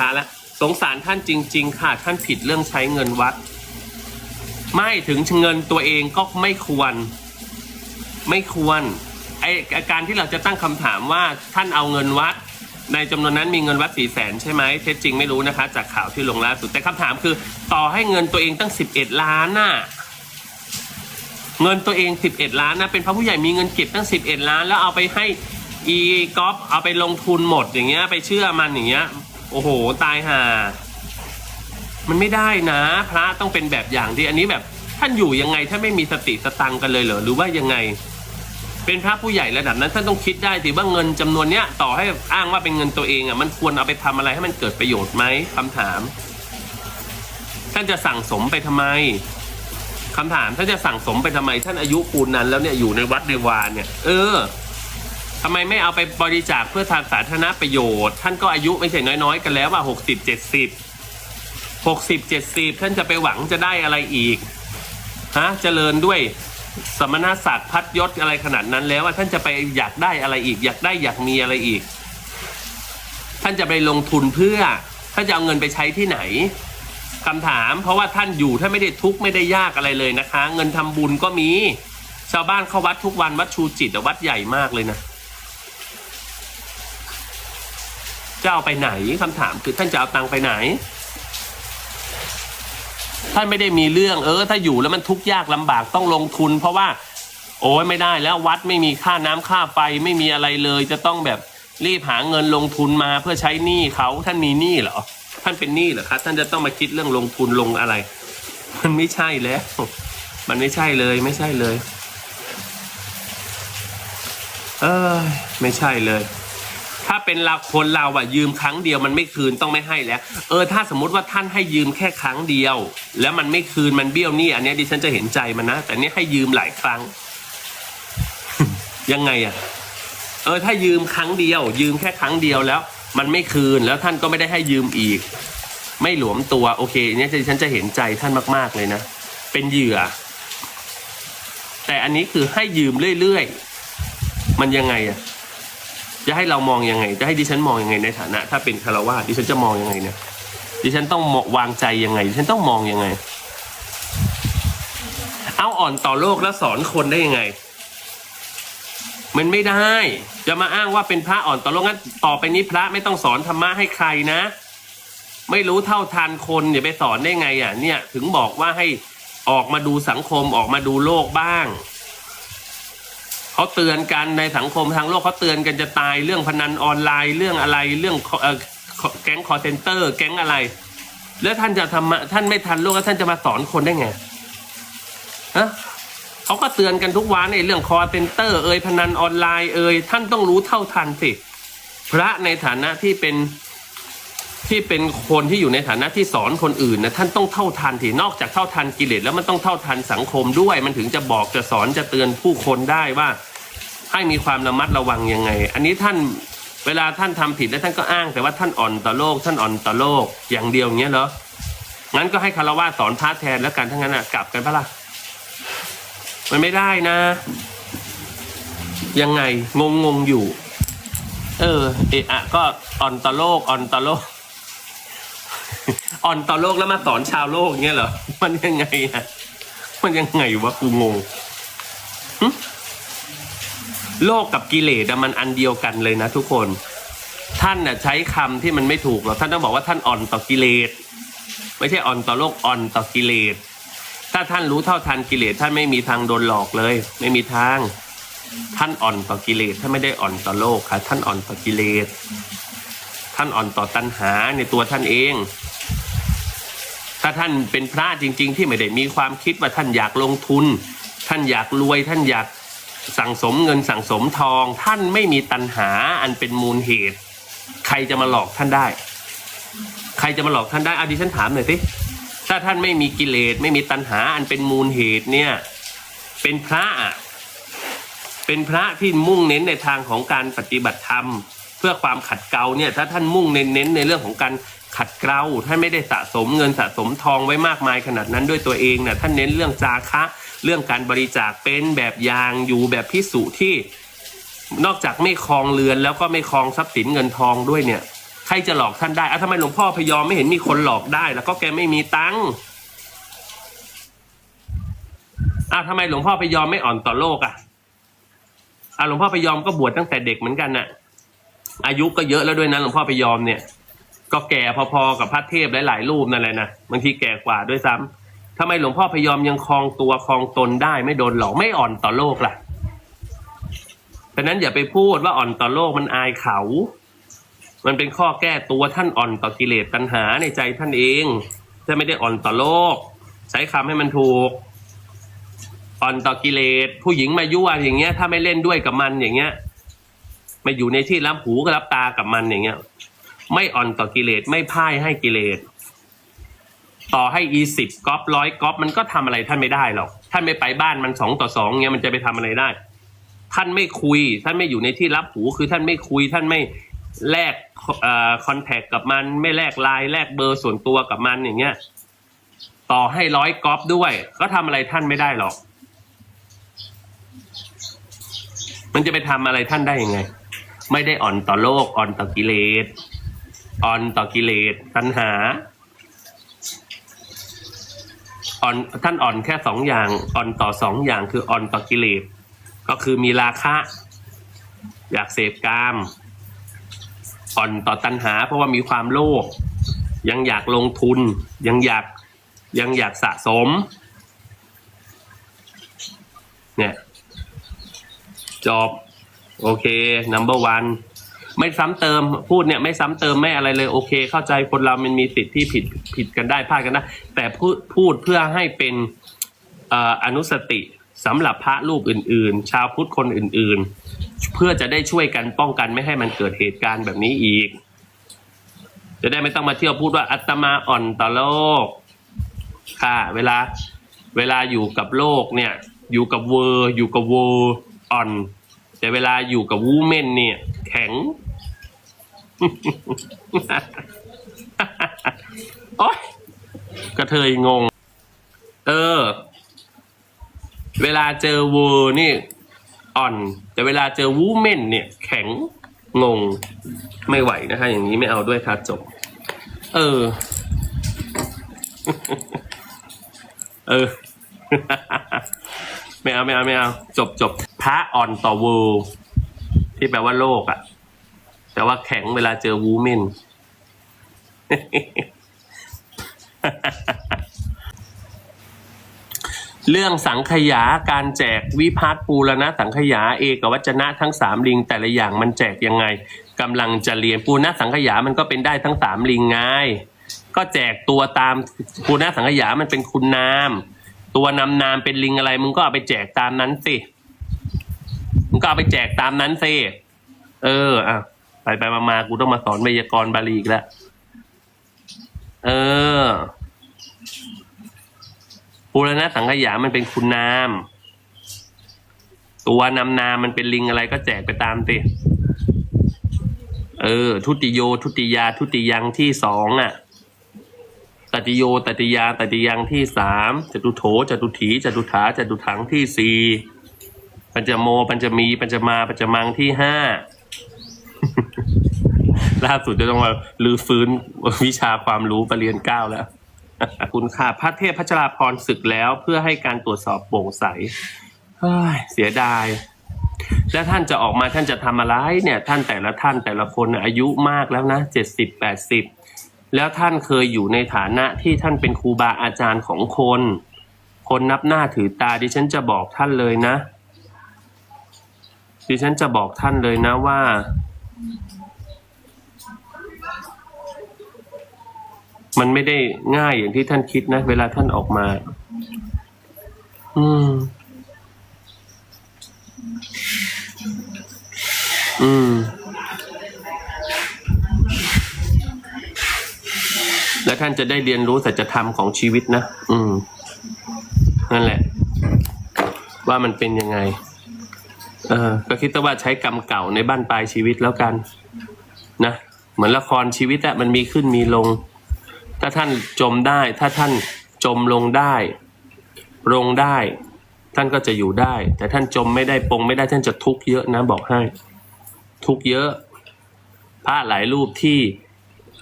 ช้าแล้วสงสารท่านจริง ๆ ค่ะ ท่านผิดเรื่องใช้เงินวัด ไม่ถึงเงินตัวเองก็ไม่ควร ไม่ควรไออาการที่เราจะตั้งคำถามว่าท่านเอาเงินวัด ในจำนวนนั้นมีเงินวัดสี่แสนใช่ไหมเท็จจริงไม่รู้นะคะ จากข่าวที่ลงล่าสุดแต่คำถามคือ ต่อให้เงินตัวเองตั้งสิบเอ็ดล้านน่ะเงินตัวเองสิบเอ็ดล้านนะเป็นพระผู้ใหญ่มีเงินเก็บตั้งสิบเอ็ดล้าน แล้วเอาไปให้อีกอฟเอาไปลงทุนหมดอย่างเงี้ยไปเชื่อมันอย่างเงี้ย โอ้โห ตายห่า มันไม่ได้นะ พระต้องเป็นแบบอย่างที่อันนี้แบบท่านอยู่ยังไงท่านไม่มีสติสตังกันเลยเหรอหรือว่ายังไง เป็นพระผู้ใหญ่ระดับนั้นท่านต้องคิดได้สิว่าเงินจำนวนเนี้ยต่อให้อ้างว่าเป็นเงินตัวเองอะมันควรเอาไปทำอะไรให้มันเกิดประโยชน์ไหมคำถาม ท่านจะสั่งสมไปทำไมคำถามท่านจะสั่งสมไปทำไม ท่านอายุปูนนั้นแล้วเนี่ยอยู่ในวัดในวานเนี่ย เออ ทำไมไม่เอาไปบริจาคเพื่อทางสาธารณประโยชน์ ท่านก็อายุไม่ใช่น้อยๆ กันแล้วว่าหกสิบเจ็ดสิบหกสิบเจ็ดสิบท่านจะไปหวังจะได้อะไรอีกฮะเจริญด้วยสมณศักดิ์พัดยศอะไรขนาดนั้นแล้วว่าท่านจะไปอยากได้อะไรอีก อยากได้อยากมีอะไรอีก ท่านจะไปลงทุนเพื่อท่านจะเอาเงินไปใช้ที่ไหนคำถาม เพราะว่าท่านอยู่ท่านไม่ได้ทุกข์ไม่ได้ยากอะไรเลยนะคะ เงินทำบุญก็มี ชาวบ้านเข้าวัดทุกวันวัดชูจิตวัดใหญ่มากเลยนะ จะเอาไปไหนคำถามคือท่านจะเอาตังค์ไปไหน ท่านไม่ได้มีเรื่องเออ ถ้าอยู่แล้วมันทุกข์ยากลำบากต้องลงทุน เพราะว่า โอ้ยไม่ได้แล้ววัดไม่มีค่าน้ำค่าไฟไม่มีอะไรเลย จะต้องแบบรีบหาเงินลงทุนมาเพื่อใช้หนี้เขาท่านมีหนี้เหรอ ท่านเป็นหนี้เหรอครับท่านจะต้องมาคิดเรื่องลงทุนลงอะไร มันไม่ใช่แล้ว มันไม่ใช่เลยไม่ใช่เลย เออไม่ใช่เลย ถ้าเป็นเราคนเราอะยืมครั้งเดียวมันไม่คืนต้องไม่ให้แล้ว เออถ้าสมมุติว่าท่านให้ยืมแค่ครั้งเดียว แล้วมันไม่คืนมันเบี้ยวหนี้อันนี้ดิฉันจะเห็นใจมันนะ แต่เนี้ให้ยืมหลายครั้ง ยังไงอะเออถ้ายืมครั้งเดียว ยืมแค่ครั้งเดียวแล้ว มันไม่คืนแล้วท่านก็ไม่ได้ให้ยืมอีก ไม่หลวมตัวโอเคอันเนี้ยดิฉันจะเห็นใจท่านมาก ๆเลยนะเป็นเหยื่อ แต่อันนี้คือให้ยืมเรื่อยๆ มันยังไงอะ จะให้เรามองยังไง จะให้ดิฉันมองยังไงในฐานะ ถ้าเป็นคารวาสดิฉันจะมองยังไงเนี่ย ดิฉันต้องมองวางใจยังไง ดิฉันต้องมองยังไง เอาอ่อนต่อโลกแล้วสอนคนได้ยังไง มันไม่ได้ จะมาอ้างว่าเป็นพระอ่อนต่อโลกงั้นต่อไปนี้พระไม่ต้องสอนธรรมะให้ใครนะ ไม่รู้เท่าทันคนอย่าไปสอนได้ไงอะเนี่ย ถึงบอกว่าให้ออกมาดูสังคมออกมาดูโลกบ้าง เขาเตือนกันในสังคมทางโลกเขาเตือนกันจะตายเรื่องพนันออนไลน์เรื่องอะไรเรื่องแก๊งคอร์เซนเตอร์ แก๊งอะไร แล้วท่านจะทำท่านไม่ทันโลกแล้วท่านจะมาสอนคนได้ไงฮะเขาก็เตือนกันทุกวันในเรื่องคอร์เซนเตอร์ เอ่ยพนันออนไลน์เอ่ยท่านต้องรู้เท่าทันสิพระในฐานะที่เป็นที่เป็นคนที่อยู่ในฐานะที่สอนคนอื่นนะท่านต้องเท่าทันที่นอกจากเท่าทันกิเลสแล้วมันต้องเท่าทันสังคมด้วย มันถึงจะบอกจะสอนจะเตือนผู้คนได้ว่า ให้มีความระมัดระวังยังไง อันนี้ท่านเวลาท่านทำผิดแล้วท่านก็อ้าง แต่ว่าท่านอ่อนต่อโลก ท่านอ่อนต่อโลกอย่างเดียวเงี้ยเหรองั้นก็ให้คารวะสอนพระแทนแล้วกันทั้งนั้นอะกลับกันปะล่ะมันไม่ได้นะ ยังไงงงงๆอยู่ เออ เอะอะก็อ่อนต่อโลกอ่อนต่อโลกอ่อนต่อโลกแล้วมาสอนชาวโลกเงี้ยเหรอมันยังไงอะมันยังไงวะกูงง โลกกับกิเลสมันอันเดียวกันเลยนะทุกคน ท่านน่ะใช้คำที่มันไม่ถูกหรอกท่านต้องบอกว่าท่านอ่อนต่อกิเลสไม่ใช่อ่อนต่อโลกอ่อนต่อกิเลสถ้าท่านรู้เท่าทันกิเลสท่านไม่มีทางโดนหลอกเลย ไม่มีทาง ท่านอ่อนต่อกิเลสท่านไม่ได้อ่อนต่อโลกค่ะ ท่านอ่อนต่อกิเลสท่านอ่อนต่อตัณหาในตัวท่านเอง ถ้าท่านเป็นพระจริง ๆ ที่ไม่ได้มีความคิดว่าท่านอยากลงทุน ท่านอยากรวยท่านอยาก สั่งสมเงินสั่งสมทอง ท่านไม่มีตัณหาอันเป็นมูลเหตุ ใครจะมาหลอกท่านได้ ใครจะมาหลอกท่านได้อาดิฉันถามหน่อยสิถ้าท่านไม่มีกิเลสไม่มีตัณหาอันเป็นมูลเหตุเนี่ย เป็นพระอะเป็นพระที่มุ่งเน้นในทางของการปฏิบัติธรรม เพื่อความขัดเกลาเนี่ยถ้าท่านมุ่งเน้นเน้นในเรื่องของการ ขัดเกลาท่านไม่ได้สะสมเงินสะสมทองไว้มากมายขนาดนั้นด้วยตัวเองเนี่ยท่านเน้นเรื่องจาคะ เรื่องการบริจาคเป็นแบบอย่างอยู่แบบพิสุที่ นอกจากไม่คลองเรือนแล้วก็ไม่คลองทรัพย์สินเงินทองด้วยเนี่ย ใครจะหลอกท่านได้อะทำไมหลวงพ่อพยอมไม่เห็นมีคนหลอกได้ แล้วก็แกไม่มีตังค์อะทำไมหลวงพ่อพยอมไม่อ่อนต่อโลกอะอะหลวงพ่อพยอมก็บวชตั้งแต่เด็กเหมือนกันน่ะ อายุก็เยอะแล้วด้วยนะหลวงพ่อพยอมเนี่ย ก็แก่พอๆกับพระเทพหลายๆรูปนั่นแหละนะบางทีแก่กว่าด้วยซ้ำทำไมหลวงพ่อพยอมยังคลองตัวคลองตนได้ไม่โดนหลอกไม่อ่อนต่อโลกล่ะฉะนั้นอย่าไปพูดว่าอ่อนต่อโลกมันอายเขา มันเป็นข้อแก้ตัวท่านอ่อนต่อกิเลสตัณหาในใจท่านเองถ้าไม่ได้อ่อนต่อโลก ใช้คำให้มันถูกอ่อนต่อกิเลสผู้หญิงมายั่วอย่างเงี้ย ถ้าไม่เล่นด้วยกับมันอย่างเงี้ยไม่อยู่ในที่รับหูก็รับตากับมันอย่างเงี้ย ไม่อ่อนต่อกิเลสไม่พ่ายให้กิเลสต่อให้อีสิบก๊อปร้อยก๊อปมันก็ทำอะไรท่านไม่ได้หรอกท่านไม่ไปบ้านมันสองต่อสองเงี้ยมันจะไปทำอะไรได้ ท่านไม่คุย ท่านไม่อยู่ในที่รับหูคือท่านไม่คุย ท่านไม่แลกอ่อคอนแทคกับมัน ไม่แลกไลน์แลกเบอร์ส่วนตัวกับมันอย่างเงี้ยต่อให้ร้อยก๊อปด้วย ก็ทำอะไรท่านไม่ได้หรอก มันจะไปทำอะไรท่านได้ยังไง ไม่ได้อ่อนต่อโลกอ่อนต่อกิเลส อ่อนต่อกิเลสตัณหาอ่อนท่านอ่อนแค่สองอย่างอ่อนต่อสองอย่างคืออ่อนต่อกิเลสก็คือมีราคะ อยากเสพกามอ่อนต่อตัณหา เพราะว่ามีความโลภยังอยากลงทุน ยังอยากยังอยากสะสม เนี่ยจบโอเค number one ไม่ซ้ำเติมพูดเนี่ยไม่ซ้ำเติมไม่อะไรเลยโอเค เข้าใจคนเรามันมีสิทธิ์ที่ผิดผิดกันได้พลาดกันได้แต่พูดพูดเพื่อให้เป็นอออนุสติสำหรับพระรูปอื่น ๆ ชาวพุทธคนอื่น ๆ เพื่อจะได้ช่วยกันป้องกันไม่ให้มันเกิดเหตุการณ์แบบนี้อีก จะได้ไม่ต้องมาเที่ยวพูดว่าอัตมาอ่อนต่อโลก ค่ะ เวลาเวลาอยู่กับโลกเนี่ย อยู่กับเวอร์อยู่กับเวอร์อ่อน แต่เวลาอยู่กับวูเมนเนี่ย แข็ง โอ๊ยกระเทยงง เออ เวลาเจอเวอร์นี่ อ่อน แต่เวลาเจอวูเมนเนี่ย แข็งงง ไม่ไหวนะคะ อย่างนี้ไม่เอาด้วยค่ะจบ เออ เออ ไม่เอาไม่เอาไม่เอา จบจบพระอ่อนต่อเวอร์ที่แปลว่าโลกอะ่ะ แต่ว่าแข็งเวลาเจอวูเมนเรื่องสังขยาการแจกวิพัฒน์ปูรณะสังขยาเอกวัจนะทั้งสามลิง แต่ละอย่างมันแจกยังไงกำลังจะเรียนปูรณะสังขยามันก็เป็นได้ทั้งสามลิงไงก็แจกตัวตามปูรณะสังขยามันเป็นคุณนาม ตัวนำนามเป็นลิงอะไรมึงก็เอาไปแจกตามนั้นสิมึงก็เอาไปแจกตามนั้นสิเอออะ ไปไปมามากูต้องมาสอนไวยากรณ์บาลีอีกแล้ว เออปูรณะสังขยามันเป็นคุณนาม ตัวนำนามมันเป็นลิงอะไรก็แจกไปตามสิเออ ทุติโย ทุติยา ทุติยังที่สองอะตติโยตติยาตติยังที่สามจตุโถจตุถีจตุถาจตุถังที่สี่ปัญจโมปัญจมีปัญจมาปัญจมังที่ห้า ล่าสุดจะต้องมาลือฟื้นวิชาความรู้ประเรียนเก้าแล้ว คุณค่ะพระเทพพัชราพรศึกแล้วเพื่อให้การตรวจสอบโปร่งใสเฮ้ยเสียดาย แล้วท่านจะออกมาท่านจะทำอะไรเนี่ย ท่านแต่ละท่านแต่ละคนอายุมากแล้วนะเจ็ดสิบแปดสิบแล้วท่านเคยอยู่ในฐานะที่ท่านเป็นครูบาอาจารย์ของคน คนนับหน้าถือตาดิฉันจะบอกท่านเลยนะ ดิฉันจะบอกท่านเลยนะว่า มันไม่ได้ง่ายอย่างที่ท่านคิดนะ เวลาท่านออกมา อืม อืม แล้วท่านจะได้เรียนรู้สัจธรรมของชีวิตนะ อืม นั่นแหละ ว่ามันเป็นยังไง เออก็คิดว่าใช้กรรมเก่าในบ้านปลายชีวิตแล้วกัน นะเหมือนละครชีวิตอะมันมีขึ้นมีลง ถ้าท่านจมได้ ถ้าท่านจมลงได้ ลงได้ ท่านก็จะอยู่ได้ แต่ท่านจมไม่ได้ปงไม่ได้ท่านจะทุกข์เยอะนะบอกให้ ทุกข์เยอะ พระหลายรูปที่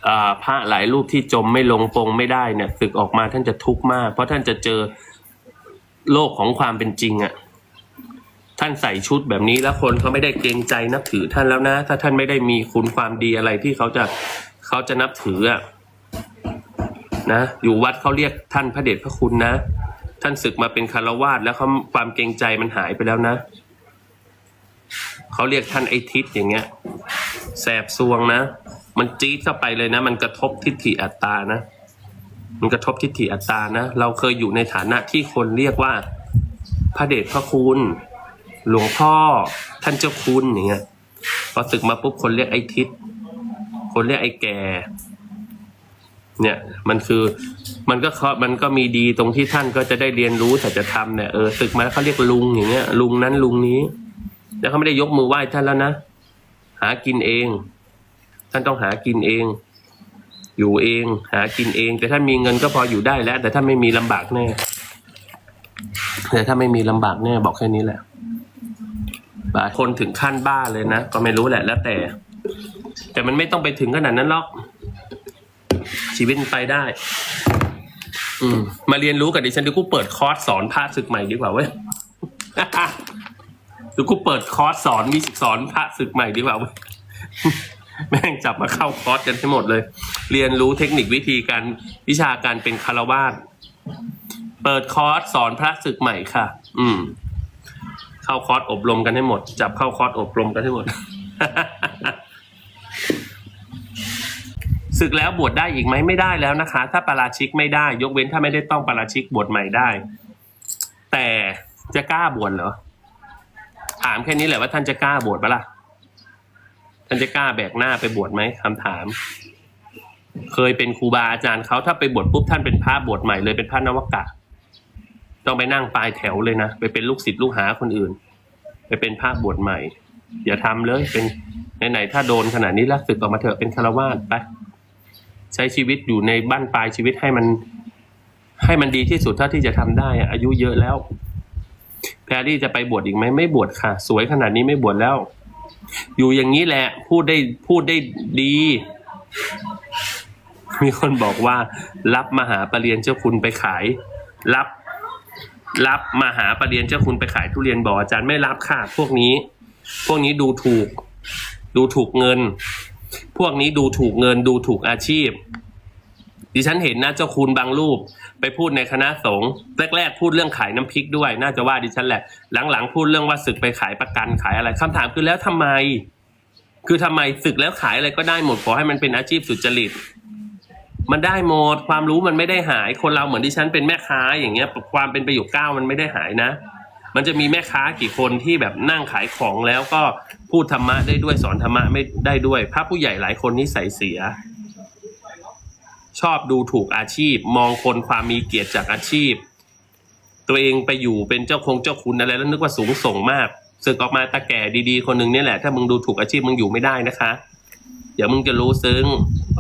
อ่าพระหลายรูปที่จมไม่ลงปงไม่ได้เนี่ยศึกออกมาท่านจะทุกข์มาก เพราะท่านจะเจอโลกของความเป็นจริงอะ่ะ ท่านใส่ชุดแบบนี้แล้วคนเขาไม่ได้เกรงใจนับถือท่านแล้วนะ ถ้าท่านไม่ได้มีคุณความดีอะไรที่เขาจะเขาจะนับถืออะนะอยู่วัดเขาเรียกท่านพระเดชพระคุณนะ ท่านศึกมาเป็นคารวาสแล้วเขาความเกรงใจมันหายไปแล้วนะเขาเรียกท่านไอทิศอย่างเงี้ยแสบซวงนะ มันจี๊ดเข้าไปเลยนะ มันกระทบทิฏฐิอัตตานะ มันกระทบทิฏฐิอัตตานะ เราเคยอยู่ในฐานะที่คนเรียกว่าพระเดชพระคุณ หลวงพ่อท่านเจ้าคุณอย่างเงี้ยพอศึกมาปุ๊บคนเรียกไอ้ทิศคนเรียกไอ้แก่เนี่ยมันคือมันก็เขามันก็มีดีตรงที่ท่านก็จะได้เรียนรู้สัจธรรมเนี่ยเออศึกมาแล้วเขาเรียกลุงอย่างเงี้ย ลุงนั้นลุงนี้ แล้วเขาไม่ได้ยกมือไหว้ท่านแล้วนะหากินเอง ท่านต้องหากินเอง อยู่เอง หากินเอง แต่ถ้านมีเงินก็พออยู่ได้แล้ว แต่ถ้าไม่มีลำบากแน่แต่ถ้าไม่มีลำบากแน่บอกแค่นี้แหละ คนถึงขั้นบ้าเลยนะ ก็ไม่รู้แหละแล้วแต่ แต่มันไม่ต้องไปถึงขนาดนั้นหรอก ชีวิตมันไปได้ อืม มาเรียนรู้กับดิฉันเดี๋ยวกูเปิดคอร์สสอนพระศึกใหม่ดีกว่าเว้ยเดี๋ยวกูเปิดคอร์สสอนมีสอนพระศึกใหม่ดีกว่าเว้ยแม่งจับมาเข้าคอร์สกันทั้งหมดเลย เรียนรู้เทคนิควิธีการวิชาการเป็นคารวาสเปิดคอร์สสอนพระศึกใหม่ค่ะ อืม เข้าคอร์สอบรมกันให้หมด จับเข้าคอร์สอบรมกันให้หมดศึกแล้วบวชได้อีกไหมไม่ได้แล้วนะคะ ถ้าปาราชิกไม่ได้ ยกเว้นถ้าไม่ได้ต้องปาราชิกบวชใหม่ได้ แต่จะกล้าบวชเหรอถามแค่นี้แหละว่าท่านจะกล้าบวชปะล่ะท่านจะกล้าแบกหน้าไปบวชไหมคำถาม เคยเป็นครูบาอาจารย์เขาถ้าไปบวชปุ๊บท่านเป็นพระบวชใหม่เลยเป็นพระนวกะ ต้องไปนั่งปลายแถวเลยนะ ไปเป็นลูกศิษย์ลูกหาคนอื่น ไปเป็นพระบวชใหม่ อย่าทำเลยเป็นไหนๆถ้าโดนขนาดนี้แล้วศึกออกมาเถอะเป็นคารวาสไปใช้ชีวิตอยู่ในบ้านปลายชีวิตให้มัน ให้มันดีที่สุดเท่าที่จะทำได้อะอายุเยอะแล้ว แพรรี่จะไปบวชอีกไหมไม่บวชค่ะ สวยขนาดนี้ไม่บวชแล้ว อยู่อย่างนี้แหละ พูดได้พูดได้ดี มีคนบอกว่า รับมหาปรริญญาเจ้าคุณไปขาย รับ รับมาหาปรริญญาเจ้าคุณไปขายทุเรียนบอกอาจารย์ไม่รับค่ะพวกนี้ พวกนี้ดูถูก ดูถูกเงิน พวกนี้ดูถูกเงิน ดูถูกอาชีพ ดิฉันเห็นนะเจ้าคุณบางรูป ไปพูดในคณะสงฆ์แรกๆพูดเรื่องขายน้ำพริกด้วย น่าจะว่าดิฉันแหละ หลังๆพูดเรื่องว่าศึกไปขายประกันขายอะไรคำถามคือแล้วทำไม คือทำไมศึกแล้วขายอะไรก็ได้หมดขอให้มันเป็นอาชีพสุจริต มันได้หมดความรู้มันไม่ได้หาย คนเราเหมือนที่ฉันเป็นแม่ค้าอย่างเงี้ย ความเป็นประโยคเก้ามันไม่ได้หายนะ มันจะมีแม่ค้ากี่คนที่แบบนั่งขายของแล้วก็พูดธรรมะได้ด้วยสอนธรรมะไม่ได้ด้วยพระผู้ใหญ่หลายคนนิสัยเสีย ชอบดูถูกอาชีพ มองคนความมีเกียรติจากอาชีพ ตัวเองไปอยู่เป็นเจ้าคงเจ้าคุณอะไรแล้วนึกว่าสูงส่งมากสึกออกมาตาแก่ดีๆ คนหนึ่งนี่แหละถ้ามึงดูถูกอาชีพมึงอยู่ไม่ได้นะคะ เดี๋ยวมึงจะรู้ซึ้ง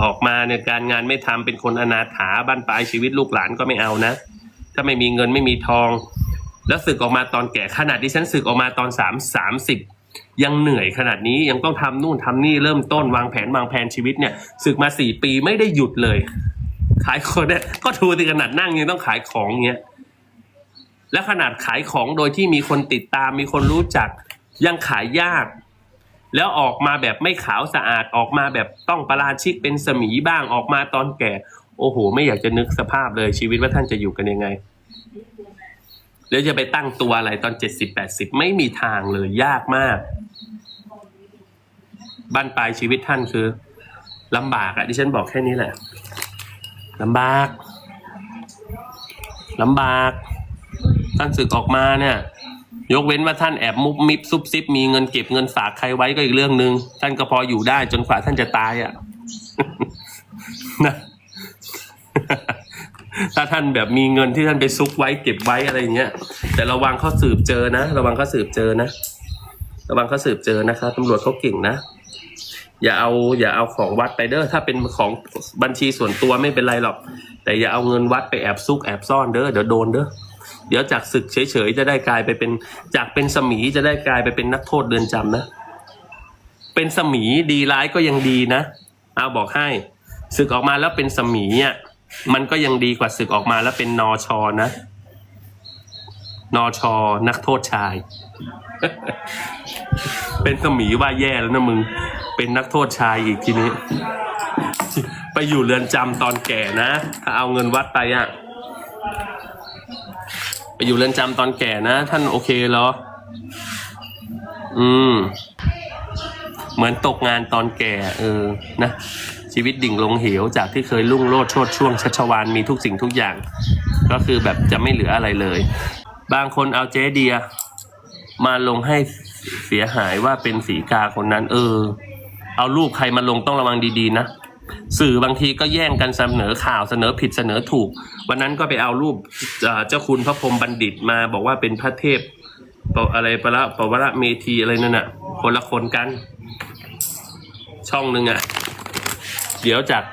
ออกมาในยการงานไม่ทำเป็นคนอนาถาบ้านปลายชีวิตลูกหลานก็ไม่เอานะ ถ้าไม่มีเงินไม่มีทอง แล้วสึกออกมาตอนแก่ขนาดที่ฉันสึกออกมาตอนสามสามสิบยังเหนื่อยขนาดนี้ยังต้องทำนู่นทำนี่เริ่มต้นวางแผนวางแผนชีวิตเนี่ยสึกมาสี่ปีไม่ได้หยุดเลย ขายคนเนี่ยก็ทูติขนาดนั่งยังต้องขายของเงี้ยแล้วขนาดขายของโดยที่มีคนติดตามมีคนรู้จักยังขายยาก แล้วออกมาแบบไม่ขาวสะอาดออกมาแบบต้องประราชิกเป็นสมีบ้างออกมาตอนแก่ โอ้โห ไม่อยากจะนึกสภาพเลยชีวิตว่าท่านจะอยู่กันยังไงแล้วจะไปตั้งตัวอะไรตอนเจ็ดสิบแปดสิบไม่มีทางเลยยากมากบ้านปลายชีวิตท่านคือลำบากอะที่ฉันบอกแค่นี้แหละลำบากลำบากท่านศึกออกมาเนี่ย ยกเว้นว่าท่านแอบมุบมิบซุบซิบมีเงินเก็บเงินฝากใครไว้ก็อีกเรื่องหนึ่งท่านก็พออยู่ได้จนกว่าท่านจะตายอะ่ะ นะ ถ้าท่านแบบมีเงินที่ท่านไปซุกไว้เก็บไว้อะไรอย่างเงี้ย แต่ระวังเขาสืบเจอนะระวังเขาสืบเจอนะระวังเขาสืบเจอนะครับตำรวจเขาเก่งนะอย่าเอาอย่าเอาของวัดไปเด้อถ้าเป็นของบัญชีส่วนตัวไม่เป็นไรหรอก แต่อย่าเอาเงินวัดไปแอบซุกแอบซ่อนเด้อเดี๋ยวโดนเด้อ เดี๋ยวจากศึกเฉยๆจะได้กลายไปเป็น จากเป็นสมีจะได้กลายไปเป็นนักโทษเดือนจำนะ เป็นสมีดีร้ายก็ยังดีนะเอาบอกให้ศึกออกมาแล้วเป็นสมีอะมันก็ยังดีกว่าศึกออกมาแล้วเป็นนอชอนะนอชอนักโทษชาย เป็นสมีว่าแย่แล้วนะมึง เป็นนักโทษชายอีกทีนี้ ไปอยู่เรือนจำตอนแก่นะ ถ้าเอาเงินวัดไปอะ ไปอยู่เรือนจำตอนแก่นะ ท่านโอเคเหรอ อืม เหมือนตกงานตอนแก่ เออ นะ ชีวิตดิ่งลงเหว จากที่เคยรุ่งโรจน์โชดช่วงชัชวานมีทุกสิ่งทุกอย่าง ก็คือแบบจะไม่เหลืออะไรเลย บางคนเอาเจ๊เดีย มาลงให้เสียหายว่าเป็นสีกาคนนั้น เออ เอารูปใครมาลงต้องระวังดีๆนะ สื่อบางทีก็แย่งกันเสนอข่าวเสนอผิดเสนอถูก วันนั้นก็ไปเอารูปเจ้าคุณพระพรหมบัณฑิตมาบอกว่าเป็นพระเทพปอะไรประละปวระเมธีอะไรนั่นน่ะ คนละคนกัน ช่องหนึ่งอะ เดี๋ยวจาก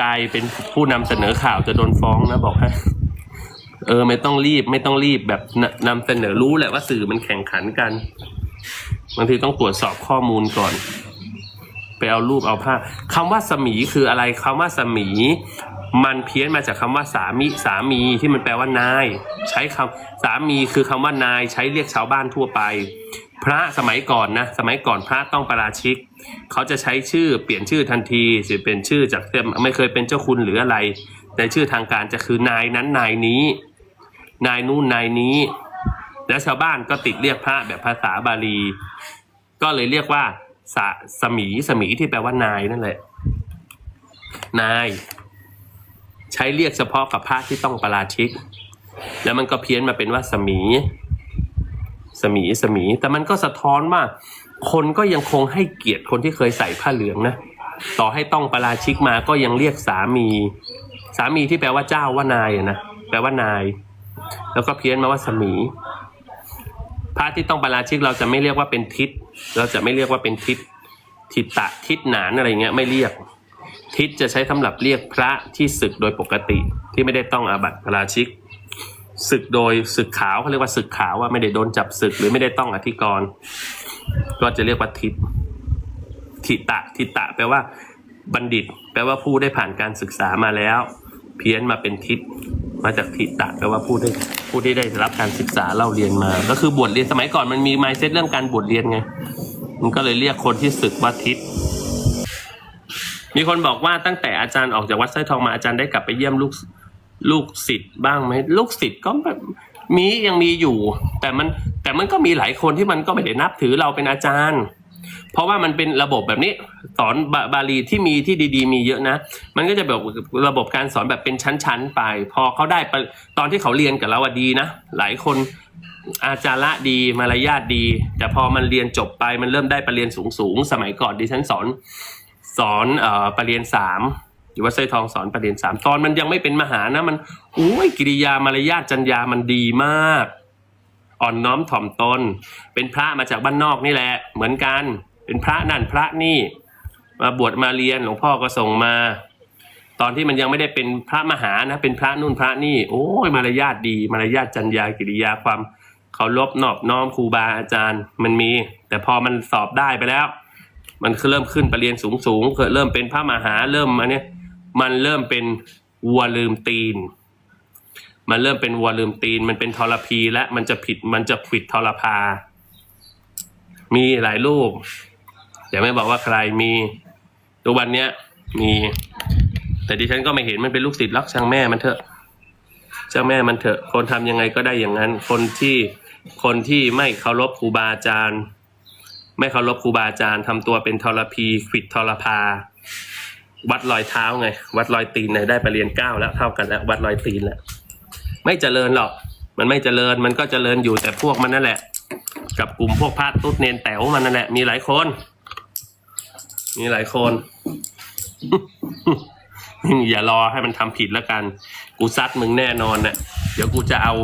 กลายเป็นผู้นำเสนอข่าวจะโดนฟ้องนะบอกให้เออ ไม่ต้องรีบไม่ต้องรีบแบบนนำเสนอรู้แหละว่าสื่อมันแข่งขันกันบางทีต้องตรวจสอบข้อมูลก่อน ไปเอารูปเอาภาพคำว่าสมีคืออะไรคำว่าสมี มันเพี้ยนมาจากคำว่าสามีสามีที่มันแปลว่านาย ใช้คำสามีคือคำว่านาย ใช้เรียกชาวบ้านทั่วไป พระสมัยก่อนนะสมัยก่อนพระต้องประราชิก เขาจะใช้ชื่อเปลี่ยนชื่อทันทีจะเป็นชื่อจากเดิมไม่เคยเป็นเจ้าคุณหรืออะไรในชื่อทางการจะคือนายนั้นนายนี้ นายนู่นนายนี้ แล้วชาวบ้านก็ติดเรียกพระแบบภาษาบาลี ก็เลยเรียกว่า สะสมีสมีที่แปลว่านายนั่นแหละ นาย ใช้เรียกเฉพาะกับพระที่ต้องประราชิก แล้วมันก็เพี้ยนมาเป็นว่าสมี สมีสมี แต่มันก็สะท้อนว่าคนก็ยังคงให้เกียรติคนที่เคยใส่ผ้าเหลืองนะต่อให้ต้องประราชิกมาก็ยังเรียกสามี สามีที่แปลว่าเจ้าว่านายนะแปลว่านาย แล้วก็เพี้ยนมาว่าสมี พระที่ต้องประราชิกเราจะไม่เรียกว่าเป็นทิศ เราจะไม่เรียกว่าเป็นทิศทิตะทิศหนานอะไรเงี้ยไม่เรียก ทิศจะใช้สำหรับเรียกพระที่ศึกโดยปกติที่ไม่ได้ต้องอาบัติประราชิกศึกโดยศึกขาวเขาเรียกว่าศึกขาวว่าไม่ได้โดนจับศึกหรือไม่ได้ต้องอธิกรณ์ก็จะเรียกว่าทิศทิตะทิตะ แปลว่า บัณฑิต แปลว่าผู้ได้ผ่านการศึกษามาแล้ว เพี้ยนมาเป็นทิศ มาจากทิตะแปลว่าผู้ได้ผู้ที่ได้รับการศึกษาเล่าเรียนมา ก็คือบวชเรียนสมัยก่อนมันมีไมเซ็ตเรื่องการบวชเรียนไง มันก็เลยเรียกคนที่ศึกว่าทิศมีคนบอกว่าตั้งแต่อาจารย์ออกจากวัดไส้ทองมาอาจารย์ได้กลับไปเยี่ยมลูกลูกศิษย์บ้างไหมลูกศิษย์ก็มียังมีอยู่ แต่มันแต่มันก็มีหลายคนที่มันก็ไม่ได้นับถือเราเป็นอาจารย์ เพราะว่ามันเป็นระบบแบบนี้สอนบาบาลีที่มีที่ดี ๆ มีเยอะนะ มันก็จะแบบระบบการสอนแบบเป็นชั้น ๆ ไป พอเขาได้ตอนที่เขาเรียนกับเราดีนะ หลายคนอาจาระดีมารยาทดี แต่พอมันเรียนจบไปมันเริ่มได้ปเรียนสูงๆสมัยก่อนดิฉันสอนสอนเอ่อประเรียนสามอยู่วัดสร้อยทองสอนประเรียนสามตอนมันยังไม่เป็นมหานะมันอุ้ยกิริยามารยาทจัญญามันดีมากอ่อนน้อมถ่อมตน เป็นพระมาจากบ้านนอกนี่แหละ เหมือนกัน เป็นพระนั่นพระนี่มาบวชมาเรียนหลวงพ่อก็ส่งมา ตอนที่มันยังไม่ได้เป็นพระมหานะเป็นพระนู่นพระนี่ โอ้ยมารยาทดี มารยาทจัญญากิริยาความเคารพนอบน้อมครูบาอาจารย์มันมี แต่พอมันสอบได้ไปแล้ว มันเริ่มขึ้นไปเรียนสูงสูงเริ่มเป็นพระมหาเริ่มอันเนี้ยมันเริ่มเป็นวัวลืมตีน มันเริ่มเป็นวัวลืมตีน มันเป็นทรพีและมันจะผิดมันจะผิดทรพามีหลายรูป อย่าไม่บอกว่าใครมีทุกวันเนี้ยมี แต่ดิฉันก็ไม่เห็นมันเป็นลูกศิษย์รักช่างแม่มันเถอะช่างแม่มันเถอะ คนทำยังไงก็ได้อย่างนั้น คนที่คนที่ไม่เคารพครูบาอาจารย์ ไม่เคารพครูบาอาจารย์ทำตัวเป็นทรพีขิดทรพา วัดรอยเท้าไง วัดรอยตีนเนี่ยได้ไปเรียนเก้าแล้วเท่ากันแล้ว วัดรอยตีนแล้วไม่เจริญหรอก มันไม่เจริญมันก็เจริญอยู่แต่พวกมันนั่นแหละ กับกลุ่มพวกพระตุ๊ดเนนแต๋วมันนั่นแหละมีหลายคน มีหลายคน อย่ารอให้มันทำผิดแล้วกัน กูซัดมึงแน่นอนน่ะเดี๋ยวกูจะเอา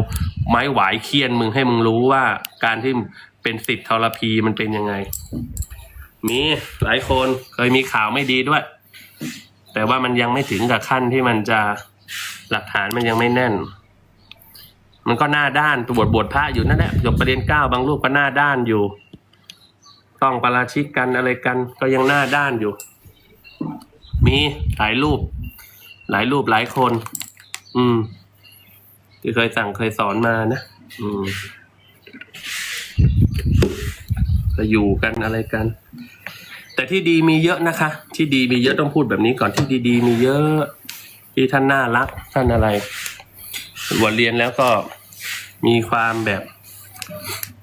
ไม้หวายเคียนมึงให้มึงรู้ว่า การที่เป็นสิทธิ์ทรพีมันเป็นยังไง มีหลายคนเคยมีข่าวไม่ดีด้วย แต่ว่ามันยังไม่ถึงกับขั้นที่มันจะหลักฐานมันยังไม่แน่น มันก็หน้าด้านบวชบวชพระอยู่นั่นแหละจบประเด็นเก้าบางรูปก็หน้าด้านอยู่ ต้องประราชิกกันอะไรกัน ก็ยังหน้าด้านอยู่ มีหลายรูป หลายรูปหลายคน อืม ที่เคยสั่งเคยสอนมานะ อืมก็อยู่กันอะไรกัน แต่ที่ดีมีเยอะนะคะ ที่ดีมีเยอะต้องพูดแบบนี้ก่อนที่ดีๆมีเยอะที่ท่านน่ารักท่านอะไรบวชเรียนแล้วก็มีความแบบ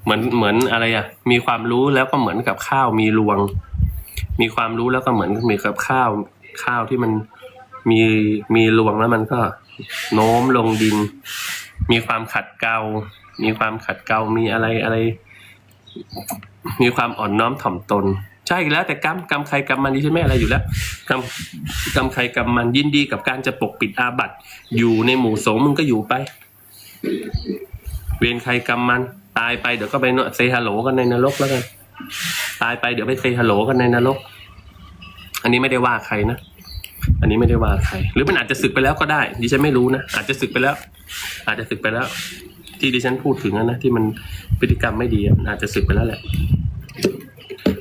เหมือนเหมือนอะไรอะมีความรู้แล้วก็เหมือนกับข้าวมีรวง มีความรู้แล้วก็เหมือนมีกับข้าว ข้าวที่มันมีมีรวงแล้วมันก็โน้มลงดิน มีความขัดเกลามีความขัดเกลามีอะไรอะไร มีความอ่อนน้อมถ่อมตนใช่แล้วแต่กรรมกรรมใครกรรมมันนี่ใช่ไหมอะไรอยู่แล้วกรรมกรรมใครกรรมมันยินดีกับการจะปกปิดอาบัติอยู่ในหมู่สงฆ์มึงก็อยู่ไป เวรใครกรรมมัน ตายไปเดี๋ยวก็ไปเซฮัลโหลกันในนรกแล้วกัน ตายไปเดี๋ยวไปเซฮัลโหลกันในนรก อันนี้ไม่ได้ว่าใครนะอันนี้ไม่ได้ว่าใคร หรือมันอาจจะสึกไปแล้วก็ได้ ดิฉันไม่รู้นะอาจจะสึกไปแล้ว อาจจะสึกไปแล้ว ที่ดิฉันพูดถึงนะที่มันพฤติกรรมไม่ดีอาจจะสึกไปแล้วแหละ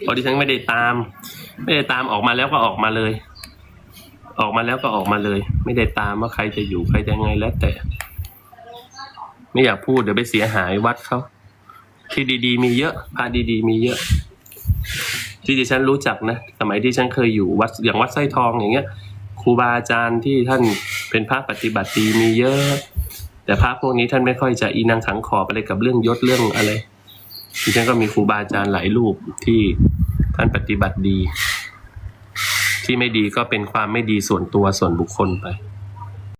พราะดิฉันไม่ได้ตาม ไม่ได้ตามออกมาแล้วก็ออกมาเลย ออกมาแล้วก็ออกมาเลย ไม่ได้ตามว่าใครจะอยู่ใครจะไงแล้วแต่ ไม่อยากพูดเดี๋ยวไปเสียหายวัดเขา ที่ดีๆ มีเยอะพระดีๆ มีเยอะ ที่ดิฉันรู้จักนะ สมัยที่ฉันเคยอยู่วัดอย่างวัดไส้ทองอย่างเงี้ยครูบาอาจารย์ที่ท่านเป็นพระปฏิบัติดีมีเยอะ แต่พระพวกนี้ท่านไม่ค่อยจะอีนังขังขอบอะไรกับเรื่องยศเรื่องอะไรดิฉันก็มีครูบาอาจารย์หลายรูปที่ท่านปฏิบัติดี ที่ไม่ดีก็เป็นความไม่ดีส่วนตัวส่วนบุคคลไป